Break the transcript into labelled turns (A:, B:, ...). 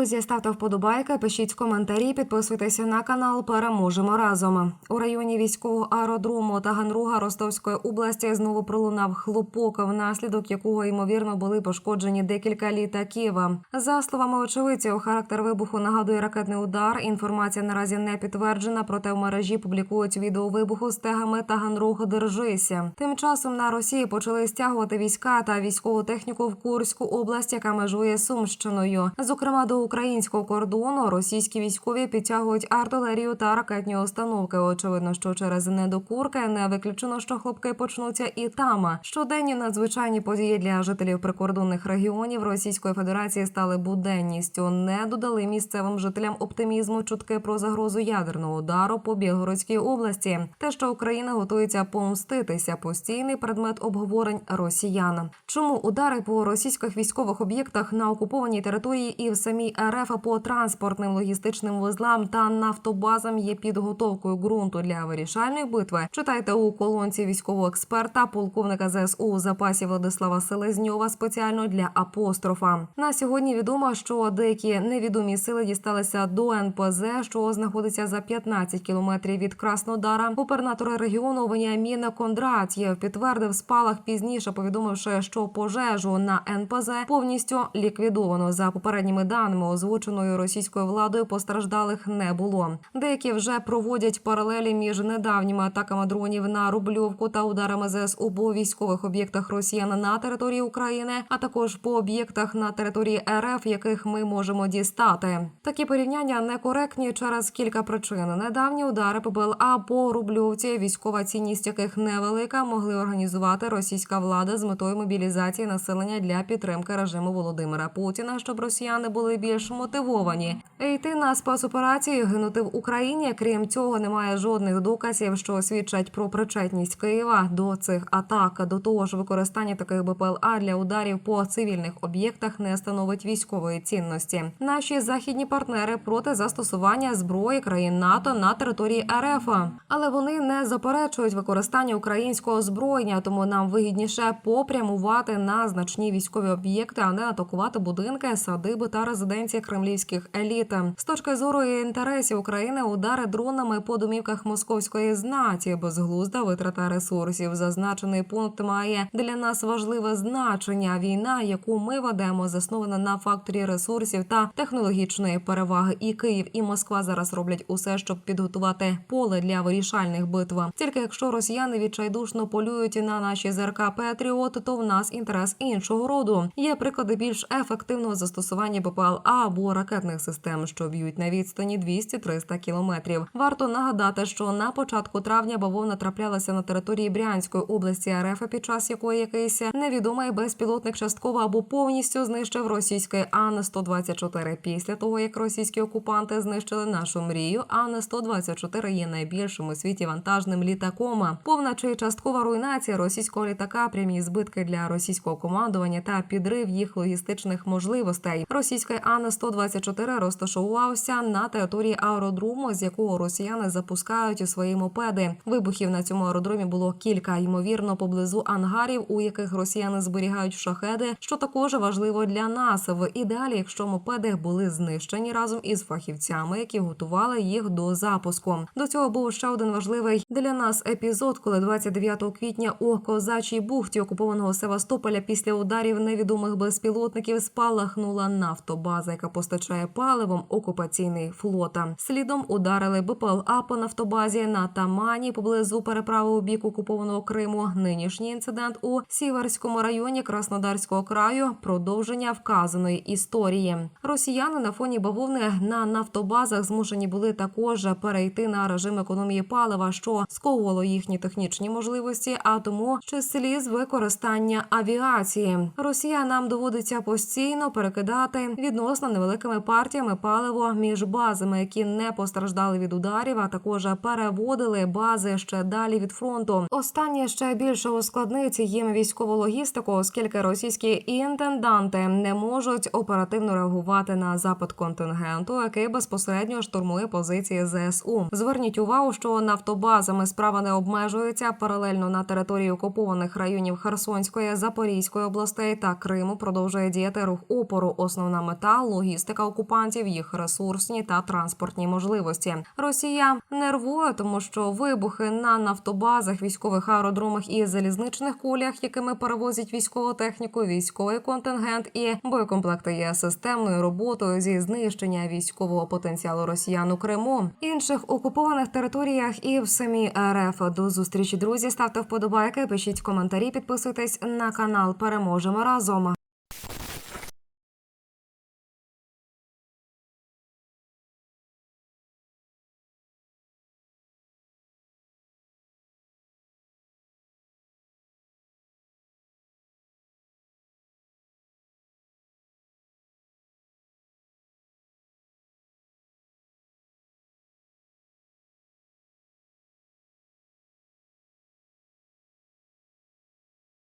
A: Друзі, ставте вподобайки, пишіть коментарі, підписуйтеся на канал. Переможемо разом. У районі військового аеродрому Таганрога Ростовської області знову пролунав хлопок, внаслідок якого ймовірно були пошкоджені декілька літаків. За словами очевидців, характер вибуху нагадує ракетний удар. Інформація наразі не підтверджена, проте в мережі публікують відео вибуху з тегами Таганрог держися. Тим часом на Росії почали стягувати війська та військову техніку в Курську область, яка межує Сумщиною. Зокрема, до українського кордону російські військові підтягують артилерію та ракетні установки. Очевидно, що через недокурки не виключено, що хлопки почнуться і там. Щоденні надзвичайні події для жителів прикордонних регіонів Російської Федерації стали буденністю. Не додали місцевим жителям оптимізму чутки про загрозу ядерного удару по Білгородській області. Те, що Україна готується помститися, постійний предмет обговорень росіян. Чому удари по російських військових об'єктах на окупованій території і в самій РФ по транспортним логістичним вузлам та нафтобазам є підготовкою ґрунту для вирішальної битви? Читайте у колонці військового експерта, полковника ЗСУ у запасі Владислава Селезньова спеціально для апострофа. На сьогодні відомо, що деякі невідомі сили дісталися до НПЗ, що знаходиться за 15 кілометрів від Краснодара. Губернатор регіону Веніамін Кондратєв підтвердив спалах пізніше, повідомивши, що пожежу на НПЗ повністю ліквідовано. За попередніми даними, озвученою російською владою, постраждалих не було. Деякі вже проводять паралелі між недавніми атаками дронів на Рубльовку та ударами ЗСУ по військових об'єктах Росіян на території України, а також по об'єктах на території РФ, яких ми можемо дістати. Такі порівняння некоректні через кілька причин. Недавні удари ППЛА по Рубльовці, військова цінність яких невелика, могли організувати російська влада з метою мобілізації населення для підтримки режиму Володимира Путіна, щоб росіяни були більш мотивовані йти на спецоперації, гинути в Україні. Крім цього, немає жодних доказів, що свідчать про причетність Києва до цих атак. До того ж, використання таких БПЛА для ударів по цивільних об'єктах не становить військової цінності. Наші західні партнери проти застосування зброї країн НАТО на території РФ, але вони не заперечують використання українського озброєння, тому нам вигідніше попрямувати на значні військові об'єкти, а не атакувати будинки, садиби та резиденції кремлівських еліт. З точки зору і інтересів України удари дронами по домівках московської знаті безглузда витрата ресурсів. Зазначений пункт має для нас важливе значення. Війна, яку ми ведемо, заснована на факторі ресурсів та технологічної переваги. І Київ і Москва зараз роблять усе, щоб підготувати поле для вирішальних битв. Тільки якщо росіяни відчайдушно полюють на наші ЗРК Петріот, то в нас інтерес іншого роду. Є приклади більш ефективного застосування БПЛА або ракетних систем, що б'ють на відстані 200-300 кілометрів. Варто нагадати, що на початку травня бавовна траплялася на території Брянської області РФ, під час якої якийсь невідомий безпілотник частково або повністю знищив російський Ан 124 Після того як російські окупанти знищили нашу мрію, Ан 124 є найбільшим у світі вантажним літаком. Повна чи часткова руйнація російського літака, прямі збитки для російського командування та підрив їх логістичних можливостей. Російський Ан 124 розташувався на території аеродрому, з якого росіяни запускають свої мопеди. Вибухів на цьому аеродромі було кілька, ймовірно, поблизу ангарів, у яких росіяни зберігають шахеди, що також важливо для нас. В ідеалі, якщо мопеди були знищені разом із фахівцями, які готували їх до запуску. До цього був ще один важливий для нас епізод, коли 29 квітня у козачій бухті окупованого Севастополя після ударів невідомих безпілотників спалахнула нафтобаза, яка постачає паливом окупаційний флота. Слідом ударили БПЛА по нафтобазі на Тамані поблизу переправи у бік окупованого Криму. Нинішній інцидент у Сіверському районі Краснодарського краю продовження вказаної історії. Росіяни на фоні бавовни на нафтобазах змушені були також перейти на режим економії палива, що сковувало їхні технічні можливості, а тому числі з використання авіації. Росія нам доводиться постійно перекидати відносно невеликими партіями паливо між базами, які не постраждали від ударів, а також переводили бази ще далі від фронту. Останнє ще більше ускладнить їм військову логістику, оскільки російські інтенданти не можуть оперативно реагувати на запит контингенту, який безпосередньо штурмує позиції ЗСУ. Зверніть увагу, що нафтобазами справа не обмежується паралельно на території окупованих районів Херсонської, Запорізької областей та Криму продовжує діяти рух опору. Основна мета логістика окупантів, їх ресурсні та транспортні можливості. Росія нервує, тому що вибухи на нафтобазах, військових аеродромах і залізничних колях, якими перевозять військову техніку, військовий контингент і боєкомплекти є системною роботою зі знищення військового потенціалу росіян у Криму, інших окупованих територіях і в самій РФ. До зустрічі, друзі. Ставте вподобайки, пишіть коментарі, підписуйтесь на канал. Переможемо разом.